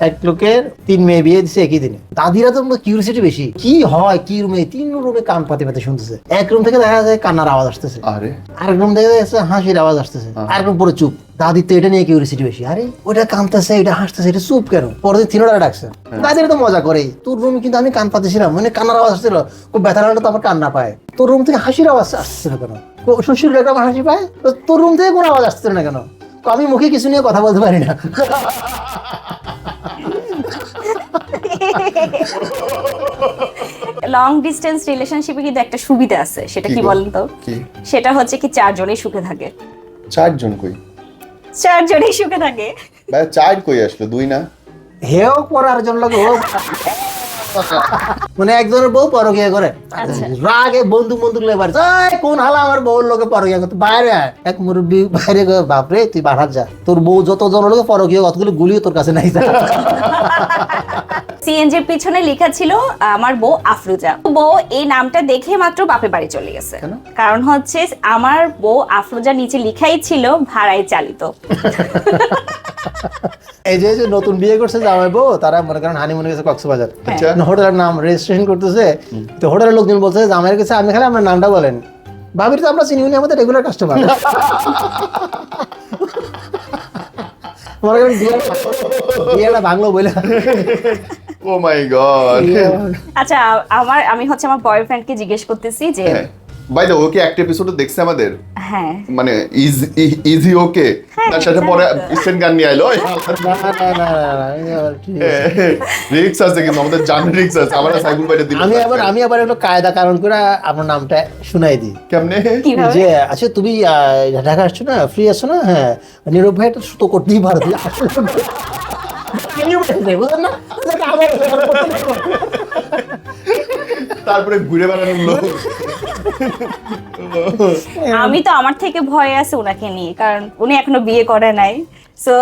এক লোকের তিন মেয়ে বিয়ে দিছে একই দিনে। দাদিরা তো কিউরিসিটি বেশি। কি হয় কি রুমে তিন রুমে কান পাতে পাতে শুনতেছে। এক রুম থেকে দেখা যায় কান্নার আওয়াজ আসতেছে। আরে। আরেক রুম থেকে দেখা যাচ্ছে হাসির আওয়াজ আসতেছে। আরেক রুম পুরো চুপ। দাদির তো এটা নিয়ে কিউরিসিটি বেশি। আরে ওটা কানতেছে এটা হাসতেছে এটা চুপ কেন? পরে তিনোটা ডাকছে। দাদিরা তো মজা করে তোর রুম কিন্তু আমি কান পাতেছিলাম। মানে কান্নার আওয়াজ আসছিল খুব ব্যথা লাগল তো আমার কান্না পায়। তোর রুম থেকে হাসির আওয়াজ আসছে না কেন শ্বশুর একটা হাসি পায়? তোর রুম থেকে কোনো আওয়াজ আসছে না কেন? আমি মুখে কিছু নিয়ে কথা বলতে পারি না। লং ডিস্টেন্স রিলেশনশিপে কিন্তু একটা সুবিধা আছে সেটা কি বলেন তো? সেটা হচ্ছে কি চারজনেই সুখে থাকে। চারজন কই? চারজনেই সুখে থাকে। ভাই চার কই আসলো? দুই না? হেও পরে জন্য লাগে ও মানে একজনের বউ পরকিয়া করে। আচ্ছা। রাগে বন্ধু বন্ধু লেবার কোন হালা আমার বউর লোকে পরকিয়া করতে? বাইরে এক মুরব্বী বাইরে বাপরে তুই বাড়ার যা। তোর বউ যত জন লোকে পরকিয়া কতগুলো গুলিও তোর কাছে নাই যা। সিএনজির পিছনে লেখা ছিল আমার বউ আফরুজা। বউ এই নামটা দেখে মাত্র বাপে বাড়ি চলে গেছে। কারণ হচ্ছে আমার বউ আফরোজা নিচে লিখাই ছিল ভাড়ায় চালিত। এই যে নতুন বিয়ে করছে জামাই বউ তারা মনে করেন হানিমুনে গেছে কক্সবাজার। আচ্ছা। হোটেলের নাম রেজিস্ট্রেশন করতেছে তো হোটেলের লোকজন বলছে যে আমার কাছে আপনি খালি আপনার নামটা বলেন। ভাবির তো আমরা চিনি উনি আমাদের রেগুলার কাস্টমার মনে করেন বিয়েটা ভাঙলো বলে ও মাই গড আচ্ছা আমার আমি হচ্ছে আমার বয়ফ্রেন্ডকে জিজ্ঞেস করতেছি যে হ্যাঁ। বাই দ্য ওকে একটা এপিসোড দেখছে আমাদের? হ্যাঁ। মানে ইজি ওকে? হ্যাঁ, তার সাথে পরে তো। ইস্টার্ন গান নিয়ে আইলো না, না, না, না, না, আমি আবার ঠিক আছে। রিক্স আছে কিন্তু আমাদের জান রিক্স আছে আমরা সাইকুল বাইরে দিল আমি আবার আমি আবার একটু কায়দা কারণ করে আপনার নামটা শুনাই দিই। কেমনে? যে আচ্ছা তুমি ঢাকা আসছো না? ফ্রি আসছো না? হ্যাঁ। নীরব ভাই তো তো করতেই পারো। আসলে বুঝলেন না? তারপরে ঘুরে বেড়ানোর লোক। আমি তো আমার থেকে ভয় আছে ওনাকে নিয়ে কারণ উনি এখনও বিয়ে করে নাই। সো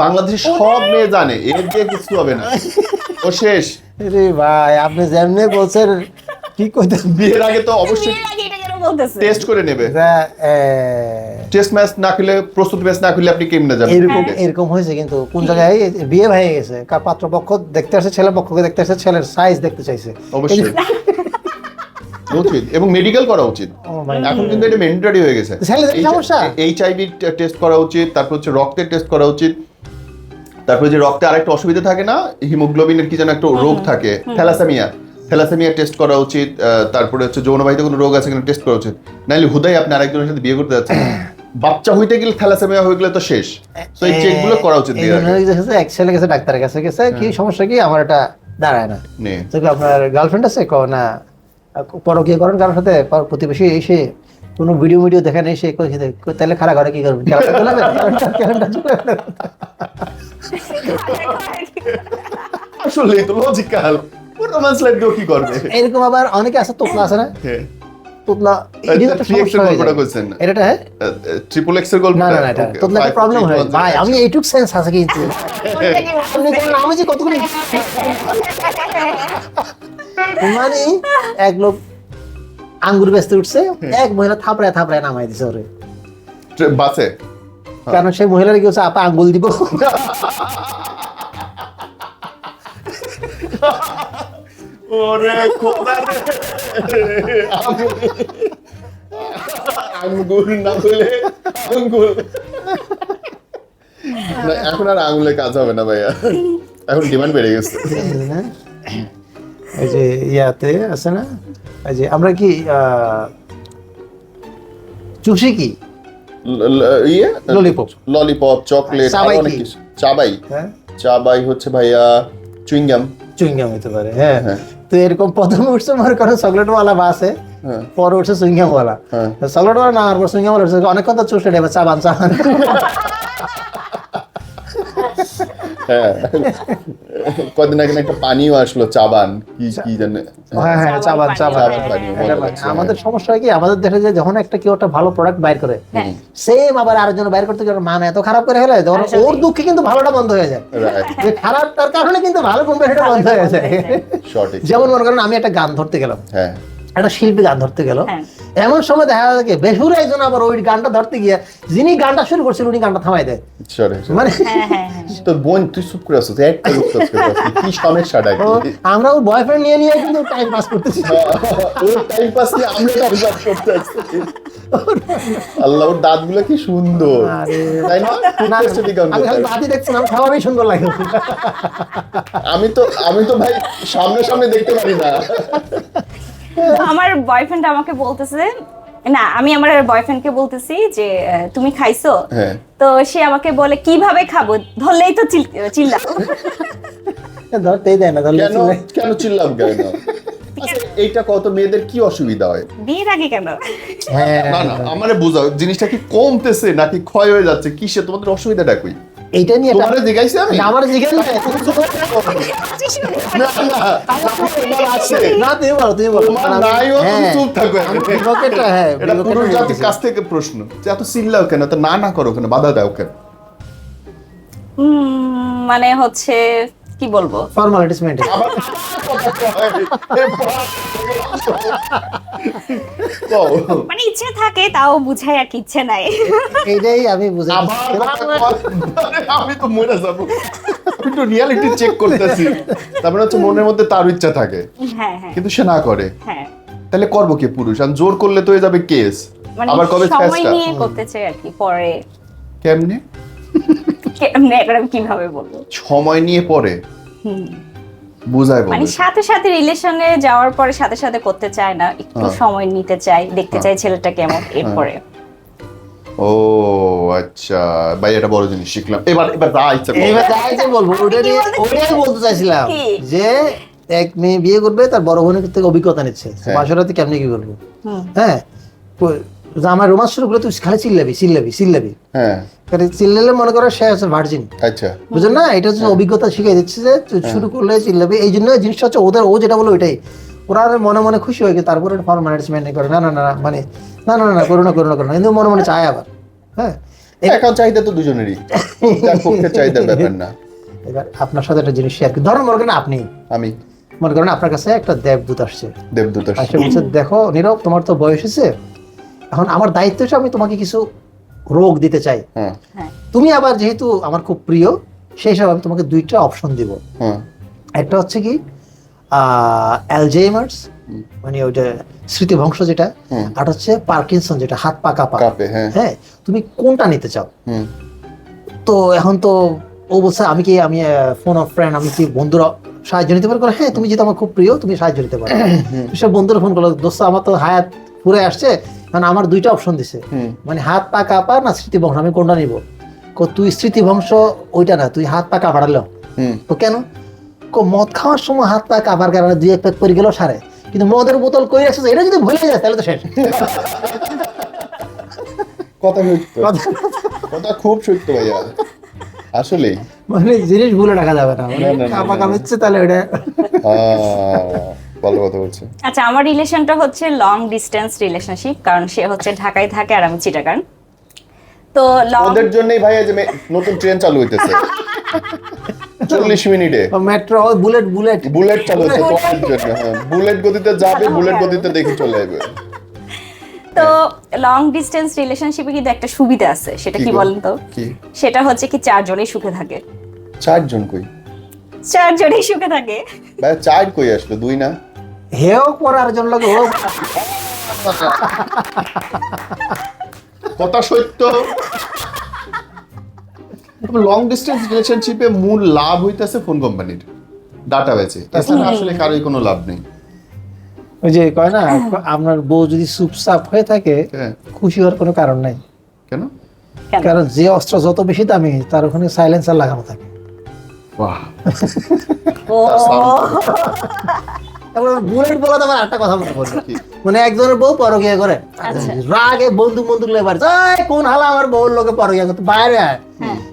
বাংলাদেশের সব মেয়ে জানে এর যে কিছু হবে না। ও শেষ। রে ভাই আপনি যেমনি বলছেন কি কইতে বিয়ের আগে তো অবশ্যই বলতেছে। টেস্ট করে নেবে। টেস্ট ম্যাচ না খেলে প্রস্তুত ম্যাচ না খেলে আপনি কেমনে যাবেন? এরকম এরকম হয়েছে কিন্তু। কোন জায়গায় বিয়ে হয়ে গেছে কার পাত্রপক্ষ দেখতে আসছে ছেলে পক্ষকে দেখতে আসছে ছেলের সাইজ দেখতে চাইছে। অবশ্যই। উচিত। এবং মেডিকেল করা উচিত। Oh এখন কিন্তু এটা ম্যান্ডেটরি হয়ে গেছে। ছেলেদের সমস্যা? এইচ টেস্ট করা উচিত তারপর হচ্ছে রক্তের টেস্ট করা উচিত। তারপরে যে রক্তে আরেকটা অসুবিধা থাকে না হিমোগ্লোবিনের কি যেন একটা রোগ থাকে থ্যালাসেমিয়া থ্যালাসেমিয়া টেস্ট করা উচিত তারপরে হচ্ছে যৌনবাহিত কোনো রোগ আছে কিনা টেস্ট করা উচিত। নাহলে হুদাই আপনি আরেকজনের সাথে বিয়ে করতে যাচ্ছেন। বাচ্চা হইতে গেলে থ্যালাসেমিয়া হয়ে গেলে তো শেষ। তো এই চেকগুলো করা উচিত। এক ছেলে গেছে ডাক্তারের কাছে গেছে কি সমস্যা কি? আমার এটা দাঁড়ায় না। তো আপনার গার্লফ্রেন্ড আছে? কো না। পরকীয় করেন কারোর সাথে? প্রতিবেশী এসে কোনো ভিডিও ভিডিও দেখে নেই সে কই তাহলে খারাপ ঘরে কি করবেন? চলাবে? আসলে লজিক্যাল রোমান্স লাইফ দিয়েও কি করবে? এরকম আবার অনেকে আছে তোতলা আছে না? হ্যাঁ তোতলা এটিও একটা Three X এর সমস্যা হয়ে গল্পটা যায়। করছেন এটা হ্যাঁ ট্রিপল এক্সের গল্প না না না এটা তোতলা প্রবলেম হয়। ভাই আমি এইটুক সেন্স আছে কিন্তু। আমি যে কতগুলো মানে এক লোক আঙ্গুর বেচতে উঠছে এক মহিলা থাপড়ায় থাপড়ায় নামাই দিছে ওরে। বাসে? কারণ সেই মহিলার কি হচ্ছে আপা আঙ্গুল দিব? ওরে খোদা রে। আঙ্গুল না বলে আঙ্গুল। না, এখন আর আঙ্গুলে কাজ হবে না ভাইয়া। এখন ডিমান্ড বেড়ে গেছে। এই যে ইয়াতে আছে না? এই যে আমরা কি চুষি কি? ইয়ে? Lollipop. ললিপপ চকলেট চাবাই অনেক কিছু। চাবাই। হ্যাঁ? চাবাই হচ্ছে ভাইয়া চুইংগাম। চুইংগাম হতে পারে হ্যাঁ। হ্যাঁ। তো এরকম প্রথম উঠছে মনে করো চকলেট ওয়ালা বাসে পর পরে উঠছে চুইংগাম ওয়ালা হ্যাঁ। চকলেট ওয়ালা না আমার চুইংগাম ওয়ালা উঠছে অনেকক্ষণ তো চুষে নেবে চাবান চাবান। হ্যাঁ। কদিন আগে একটা পানিও আসলো চাবান। কি কি জানে? হ্যাঁ হ্যাঁ চাবান চাবান মজা এটা লাগছে, আমাদের সমস্যা হয় কি আমাদের দেশে যে যখন একটা কেউ একটা ভালো প্রোডাক্ট বাইর করে হ্যাঁ। সেম আবার আরেকজন বাইর করতে গেলে মান এত খারাপ করে ফেলে তখন ওর দুঃখে কিন্তু ভালোটা বন্ধ হয়ে যায়। যে খারাপ তার কারণে কিন্তু ভালো কোম্পানিটা বন্ধ হয়ে যায়। সঠিক। যেমন মনে করেন আমি একটা গান ধরতে গেলাম। হ্যাঁ। একটা শিল্পী গান ধরতে গেল। হ্যাঁ। এমন সময় দেখা যায় বেসুর একজন আবার ওই গানটা ধরতে গিয়ে যিনি গানটা শুরু করছিল উনি গানটা থামাই দেয়। মানে হ্যাঁ হ্যাঁ তোর বোন তুই চুপ করে চুপ করে কি সমস্যাটা কি ও, আমরা ওর বয়ফ্রেন্ড নিয়ে নিয়ে কিন্তু টাইম পাস করতেছি। ওর টাইম পাস নিয়ে আমরা টাইম পাস করতে আসছি আল্লাহ ওর দাঁতগুলো কি সুন্দর। আরে। তাই না? করতে দেখছিলাম সবাই সুন্দর লাগে আমি তো আমি তো ভাই সামনে সামনে দেখতে পারি না। আমার বয়ফ্রেন্ড আমাকে বলতেছে না আমি আমার বয়ফ্রেন্ডকে বলতেছি যে তুমি খাইছো? হ্যাঁ। তো সে আমাকে বলে কীভাবে খাব? ধরলেই তো চিল- চিল্লা ধরতেই দেয় না ধরলে কেন? চিল্লাম কেন? আচ্ছা, এইটা কত মেয়েদের কি অসুবিধা হয়? বিয়ের আগে কেন? হ্যাঁ না না আমারে বোঝাও জিনিসটা কি কমতেছে নাকি ক্ষয় হয়ে যাচ্ছে? কিসে? তোমাদের অসুবিধাটা কই? এইটা নিয়ে তোমারে জিজ্ঞাসা আমি? আমার জিজ্ঞাসা না তুমি বলো তুমি বলো। হ্যাঁ, চুপ থাকো আমি হ্যাঁ, এটা পুরুষ জাতির কাছ থেকে প্রশ্ন। যে এত চিল্লাও কেন? তো না না করো কেন? বাধা দাও কেন? উম, মানে হচ্ছে কি বলব? Formalities maintain. মানে ইচ্ছে থাকে তাও বুঝাই আর কি ইচ্ছে নাই। এইটাই আমি বুঝে আবার কথা কয়। আরে, আমি তো মরে যাব। একটু রিয়ালিটি চেক করতেছি। তারপরে হচ্ছে মনের মধ্যে তার ইচ্ছা থাকে। হ্যাঁ হ্যাঁ। কিন্তু সে না করে। হ্যাঁ। তাহলে করব কে পুরুষ? আর জোর করলে তো হয়ে যাবে কেস মানে আবার কবে সময় নিয়ে করতে চাই আর কি পরে। কেমনে? কেমনে এটা আমি কীভাবে বলব? সময় নিয়ে পরে হুম। বুঝায় মানে সাথে সাথে রিলেশনে যাওয়ার পরে সাথে সাথে করতে চায় না একটু হ্যাঁ। সময় নিতে চাই দেখতে চাই ছেলেটা কেমন এরপরে। ও আচ্ছা। ভাই এটা বড় জিনিস শিখলাম। এবার এবার যা ইচ্ছা যে বলব ওটা নিয়ে বলতে ওটাই বলতে চাইছিলাম যে এক মেয়ে বিয়ে করবে তার বড় বোনের থেকে অভিজ্ঞতা নিচ্ছে। হ্যাঁ। বাসরাতে কেমনি কি করব হ্যাঁ। কই- যে আমার রোমান্স শুরু করলে তুই খালি চিল্লাবি চিল্লাবি চিল্লাবি। হ্যাঁ। চিল্লালে মনে করো সে হচ্ছে ভার্জিন আচ্ছা। বুঝলেন না? এটা হচ্ছে অভিজ্ঞতা শিখিয়ে দিচ্ছে যে শুরু করলে চিল্লাবি। এই জন্য জিনিসটা হচ্ছে ওদের ও যেটা বলো ওইটাই। ওরা মনে মনে খুশি হয়ে গিয়ে তারপরে মেনটেন করে না না না মানে না না না কিন্তু মনে মনে চায় আবার। হ্যাঁ? এখন চাহিদা তো দুজনেরই। তার পক্ষে চাহিদার ব্যাপার না। এবার আপনার সাথে একটা জিনিস শেয়ার করি। ধরুন মনে করেন আপনি। আমি। মনে করেন আপনার কাছে একটা দেবদূত আসছে। দেবদূত আসছে। দেখো নীরব তোমার তো বয়স হয়েছে। এখন আমার দায়িত্ব হচ্ছে আমি তোমাকে কিছু রোগ দিতে চাই। হ্যাঁ। হ্যাঁ। তুমি আবার যেহেতু আমার খুব প্রিয় সেই হিসাবে আমি তোমাকে দুইটা অপশন দিব। হ্যাঁ। একটা হচ্ছে কি অ্যালজেইমার্স মানে ওইটা স্মৃতিভংশ যেটা আর হচ্ছে পার্কিনসন যেটা হাত পা কাঁপা। হ্যাঁ। তুমি কোনটা নিতে চাও? হুম। তো এখন তো ও বলছে আমি কি আমি ফোন অফ ফ্রেন্ড আমি কি বন্ধুরা সাহায্য নিতে পারব হ্যাঁ তুমি যেহেতু আমার খুব প্রিয় তুমি সাহায্য নিতে পারো। সব বন্ধুরা ফোন করল দোস্ত আমার তো হায়াত পুরে আসছে কারণ আমার দুইটা অপশন দিছে। মানে হাত পা কাপা না স্মৃতি বংশ আমি কোনটা নিব? কো তুই স্মৃতিভংশ ওইটা না তুই হাত পা কাঁপাড়ালো তো কেন? কো মদ খাওয়ার সময় হাত পা কাপার কারণে দুই এক প্যাক পরে গেল সারে। কিন্তু মদের বোতল কই রাখছিস এটা যদি ভুলে যায় তাহলে তো শেষ। কথা সত্য কথা খুব সত্য ভাইয়া। আসলেই মানে জিনিস ভুলে রাখা যাবে না। মানে না, কাঁপা তাহলে ওটা আহ, ভালো কথা বলছে। আচ্ছা আমার রিলেশনটা হচ্ছে লং ডিস্টেন্স রিলেশনশিপ কারণ সে হচ্ছে ঢাকায় থাকে আর আমি চিটাগাং। তো লং ওদের জন্যই যে মে- নতুন ট্রেন চালু হইতেছে। চল্লিশ মিনিটে। মেট্রো বুলেট বুলেট বুলেট চালু হচ্ছে তোমার জন্য হ্যাঁ। বুলেট গতিতে যাবে বুলেট গতিতে দেখে চলে যাবে তো লং ডিস্টেন্স রিলেশনশিপে কিন্তু একটা সুবিধা আছে সেটা কি কি বলেন তো? সেটা হচ্ছে কি চারজনেই সুখে থাকে। চারজন কই? চারজনেই সুখে থাকে। ভাইয়া চার কই আসলো? দুই না? হেও করার জন্য লাগে ও কথা সত্য। লং ডিস্টেন্স রিলেশনশিপে মূল লাভ হইতেছে ফোন কোম্পানির ডাটা বেচে তাছাড়া আসলে কারোই কোনো লাভ নেই। ওই যে কয় না আপনার বউ যদি চুপচাপ হয়ে থাকে হ্যাঁ। খুশি হওয়ার কোনো কারণ নাই। কেন? কারণ যে অস্ত্র যত বেশি দামি তার ওখানে সাইলেন্সার লাগানো থাকে। বাহ। তারপরে বুলেট বলা আমার একটা কথা মনে পড়ল। মানে একজনের বউ পরকিয়া করে। আচ্ছা। রাগে বন্ধু বন্ধু লেবার যায় কোন হালা আমার বউর লোকে পরকিয়া করতে? বাইরে আয়।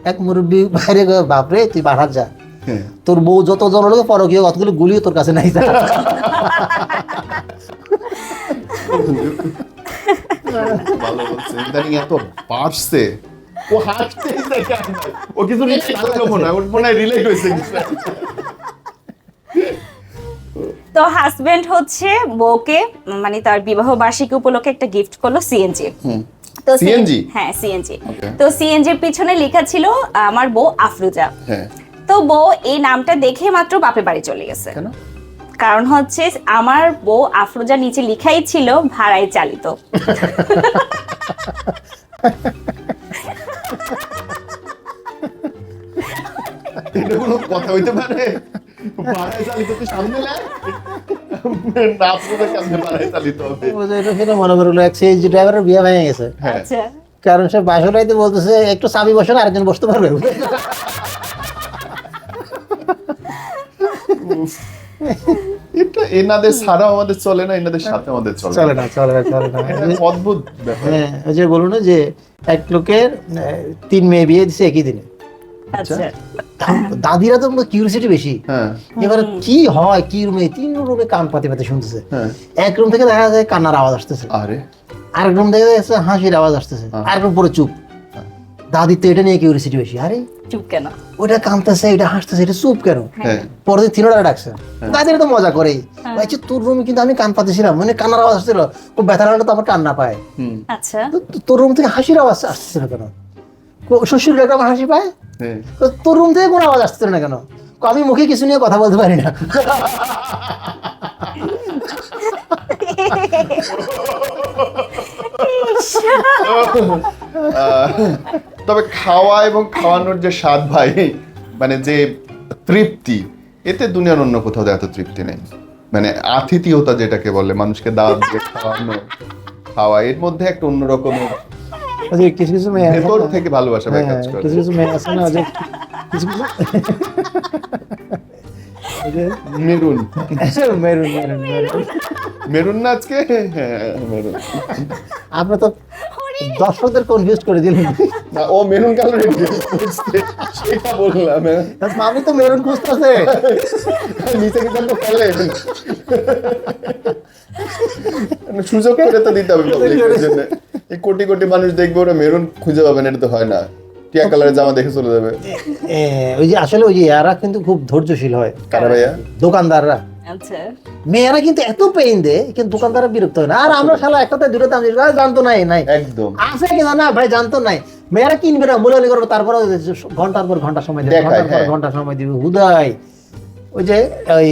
এক মুরব্বী বাইরে গিয়ে, বাপরে তুই বাহার যা। হ্যাঁ। তোর বউ যত জন লোকে পরকিয়া কতগুলো গুলিও তোর কাছে নাই ভালো বলছে। ইদানিং এত বাড়ছে। ও হাসতেই ও কিছু মনে হয় ওর মনে হয় রিলেট হয়েছে। তো হাজবেন্ড হচ্ছে বউকে মানে তার বিবাহ বার্ষিকী উপলক্ষে একটা গিফট করল সিএনজি তো CNG? হ্যাঁ সিএনজি. তো সিএনজির পিছনে লেখা ছিল আমার বউ আফরুজা। হ্যাঁ। তো বউ এই নামটা দেখে মাত্র বাপের বাড়ি চলে গেছে। কারণ হচ্ছে আমার বউ আফরোজা নিচে লিখাই ছিল ভাড়ায় চালিত। এটা কোনো কথা হইতে পারে? চালিত তুই সামনে হ্যাঁ। আচ্ছা। কারণ সে বাসরাইতে বলতেছে একটু চাবি বসে না আরেকজন বসতে পারবে। এটা এনাদের ছাড়াও আমাদের চলে না এনাদের সাথে আমাদের চলে চলে না চলে না চলে না। অদ্ভুত ব্যাপার। হ্যাঁ ওই যে বলুন যে এক লোকের আহ, তিন মেয়ে বিয়ে দিছে একই দিনে। আচ্ছা। দাদিরা তো কিউরিসিটি বেশি। হ্যাঁ। এবারে কি হয় কি রুমে তিন রুমে কান পাতে পাতে শুনতেছে। হ্যাঁ। এক রুম থেকে দেখা যায় কান্নার আওয়াজ আসতেছে। আরে। আরেক রুম থেকে দেখা হাসির আওয়াজ আসতেছে। হ্যাঁ। আরেক রুম পুরো চুপ। দাদির তো এটা নিয়ে কিউরিসিটি বেশি। আরে চুপ কেন? ওটা কাঁদতেছে এটা হাসতেছে এটা চুপ কেন? হ্যাঁ। পরের দিন তিনোটা ডাকছে। দাদিরা তো মজা করেই। বলছে তোর রুমে কিন্তু আমি কান পাতেছিলাম। মানে কান্নার আওয়াজ আসছিল ও ব্যথা লাগলে তো আমার কান্না পায়। আচ্ছা। তোর রুম থেকে হাসির আওয়াজ আসতেছিল কেন? শ্বশুর আমার হাসি পায়? হ্যাঁ। তো তোর রুম থেকে কোনো আওয়াজ আসতেছিল না কেন? আমি মুখে কিছু নিয়ে কথা বলতে পারি না। তবে খাওয়া এবং খাওয়ানোর যে স্বাদ ভাই মানে যে তৃপ্তি এতে দুনিয়ার অন্য কোথাও এত তৃপ্তি নেই। মানে আতিথিয়তা যেটাকে বলে মানুষকে দাওয়াত দিয়ে খাওয়ানো খাওয়া এর মধ্যে একটা অন্যরকম ওই কিছু কিছু মেয়ে ভেতর থেকে ভালোবাসা ভাই হ্যাঁ, কাজ করে। কিছু কিছু মেয়ে আছে না যে কিছু কিছু maroon. Maroon maroon maroon. Maroon না আজকে? হ্যাঁ মেরুন। আপনি তো দর্শকদের কনফিউজ করে দিলেন। না ও মেরুন কালার সেটা বললাম হ্যাঁ। আমি তো মেরুন খুঁজতেছে। নিচে কিন্তু মানে সুযোগ করে তো দিতে হবে জন্য। এই কোটি কোটি মানুষ দেখবে ওরা মেরুন খুঁজে পাবেন এটা তো হয় না। টিয়া কালারের জামা দেখে চলে যাবে। ওই যে আসলে ওই যে এরা কিন্তু খুব ধৈর্যশীল হয়। কারা ভাইয়া? দোকানদাররা। আচ্ছা। মেয়েরা কিন্তু এত পেইন দেয় কিন্তু দোকানদাররা বিরক্ত হয় না। আর আমরা শালা একটাতে দুটো দাম জানতো নাই নাই। একদম। আছে কিনা? না ভাই জানতো নাই। মেয়েরা কিনবে না করবে তারপরে ঘণ্টার পর ঘণ্টা সময় দেবে ঘণ্টার পর হ্যাঁ। ঘণ্টা সময় দিবে। হুদাই ওই যে ওই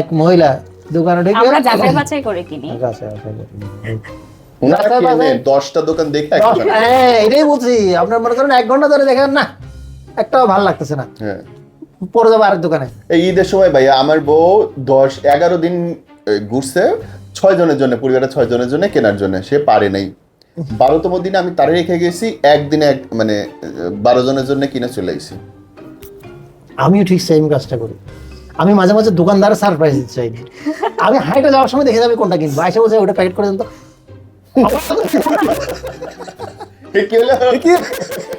এক মহিলা দোকানে ঢুকে আমরা যাচাই বাছাই করে কিনি। আচ্ছা, আচ্ছা, দশটা দোকান দেখে হ্যাঁ এটাই বলছি। আপনার মনে করেন এক ঘণ্টা ধরে দেখেন না একটাও ভালো লাগতেছে না। হ্যাঁ। পরে যাব আরেক দোকানে। এই ঈদের সময় ভাইয়া আমার বউ দশ এগারো দিন ঘুরছে। ছয় জনের জন্য পরিবারের ছয় জনের জন্য কেনার জন্য। সে পারে নাই। বারোতম দিনে আমি তারে রেখে গেছি একদিনে এক মানে বারো জনের জন্য কিনে চলে গেছি আমিও ঠিক সেম কাজটা করি। আমি মাঝে মাঝে দোকানদার সারপ্রাইজ দিতে চাই। আমি হাইটে যাওয়ার সময় দেখে যাবে কোনটা কিনবো। আইসা বলছে ওটা প্যাকেট করে দেন তো। কি হলো?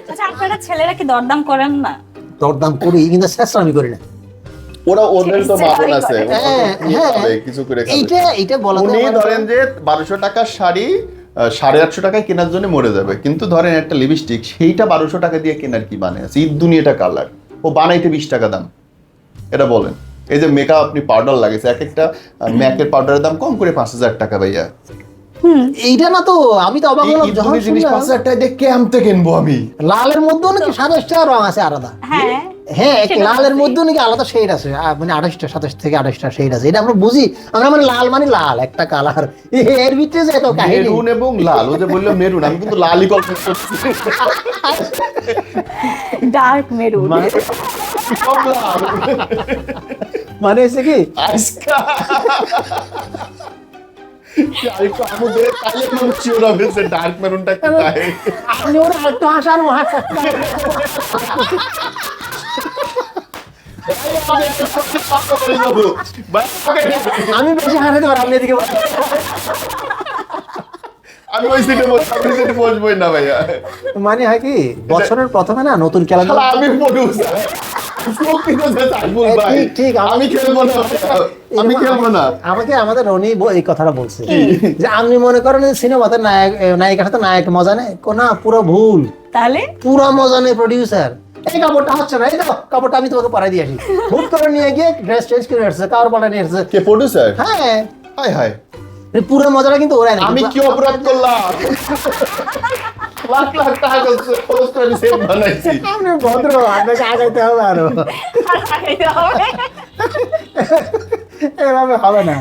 আচ্ছা আপনারা ছেলেরা কি দরদাম করেন না? দরদাম করি কিন্তু শেষ করি না। ওরা ওদের তো মাপন আছে ও তো হ্যাঁ, হ্যাঁ। খাবে, কিছু করে এইটা এইটা বলা উনি ধরেন যে বারোশো টাকার শাড়ি সাড়ে আটশো টাকায় কেনার জন্য মরে যাবে। কিন্তু ধরেন একটা লিপস্টিক সেইটা বারোশো টাকা দিয়ে কেনার কি মানে আছে? ঈদ দুনিয়াটা কালার। ও বানাইতে বিশ টাকা দাম। এটা বলেন। এই যে মেকআপ আপনি পাউডার লাগেছে এক একটা ম্যাকের পাউডারের দাম কম করে পাঁচ হাজার টাকা ভাইয়া। এইটা না তো আমি তো অবাক হলাম যখন জিনিস পাঁচ হাজার টাকা দিয়ে কিনবো আমি। লালের মধ্যেও নাকি সাতাশটা রং আছে আলাদা। হ্যাঁ হ্যাঁ লালের মধ্যেও নাকি আলাদা শেড আছে। মানে আঠাশটা সাতাশ থেকে আঠাশটা শেড আছে। এটা আমরা বুঝি। আমরা মানে লাল মানে লাল একটা কালারের ভিতরে যে এত কাহিনী। মেরুন এবং লাল। ও যে বলল মেরুন আমি কিন্তু লালই কল্পনা করছি ডার্ক মেরুন। মানে- মানে হচ্ছে কি? ডার্ক মেরুনটা আপনি ওরা একটু হাসার আমি বেশি হাসাতে পারি আপনি এদিকে আমি ওই সিটে বসে সিটে বসবোই না ভাইয়া মানে হয় কি বছরের প্রথমে না নতুন খেলা আমি আমি খেলব আমাদের রনি এই কথাটা বলছে। যে আপনি মনে করেন সিনেমাতে নায়ক নায়িকার সাথে নায়ক মজা নেই? না পুরো ভুল। তাহলে? পুরো মজা নেই প্রডিউসার এই কাপড়টা হচ্ছে না এই দেখো কাপড়টা আমি তোমাকে পরাই দিয়ে আসি। ভুল করে নিয়ে গিয়ে ড্রেস চেঞ্জ করে এসেছে কাপড় পাল্টা নিয়ে এসেছে কে প্রডিউসার হ্যাঁ। হায় হায়। পুরো মজাটা কিন্তু ওরাই আমি কি অপরাধ করলাম? লাখ লাখ টাকা খরচ করে বানাইছি আপনি ভদ্র আপনাকে আগাইতে হবে আরও এভাবে হবে না।